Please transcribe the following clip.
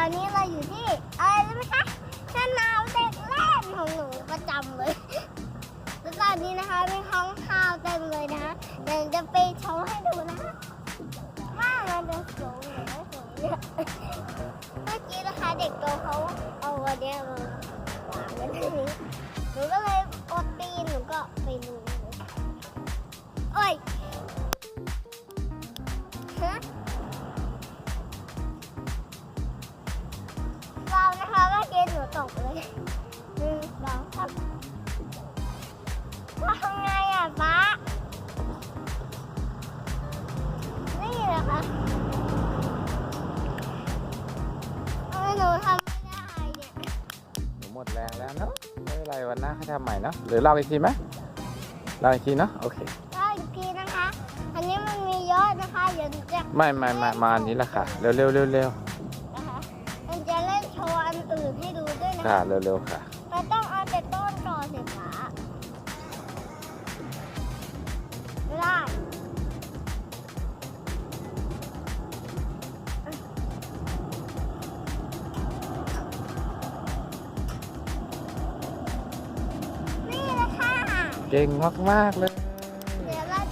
อนนี้เราอยู่ที่อะไรรู้ไหมคะสนามเด็กเล่นของหนูประจำเลย แล้วตอนนี้นะคะมีข้างข้าวเต็มเลยนะเดี๋ยวจะไปโชว์ให้ดูนะว่ามันจะสูงหรือไม่สูงเนี่ยเมื่อกี้นะคะเด็กโตเขาเอาวันเนี้ยมาวางไว้ที่นี้หนูก็เลยอดปีนหนูก็ไปดูเลยโอ้ยฮะ ตกเลยหนึ่งสองสามทำไงอะป๊านี่แหละค่ะเออหนูทำไม่ได้เนี่ยหนูหมดแรงแล้วเนาะไม่เป็นไรวันหน้าให้ทำใหม่เนาะหรือเล่าอีกทีไหมเล่าอีกทีเนาะโอเคก็อีกทีนะคะ อันนี้มันมีเยอะนะคะเดี๋ยวหนูจะไม่ไม่ไม่มาอันนี้ละค่ะเร็วเร็วเร็วเร็ว ค่ะคะเร็วเร็วค่ะมันต้องเอาแต่ต้นก่อนสิคะไม่ได้นี่แหละค่ะ เก่งมากๆเลย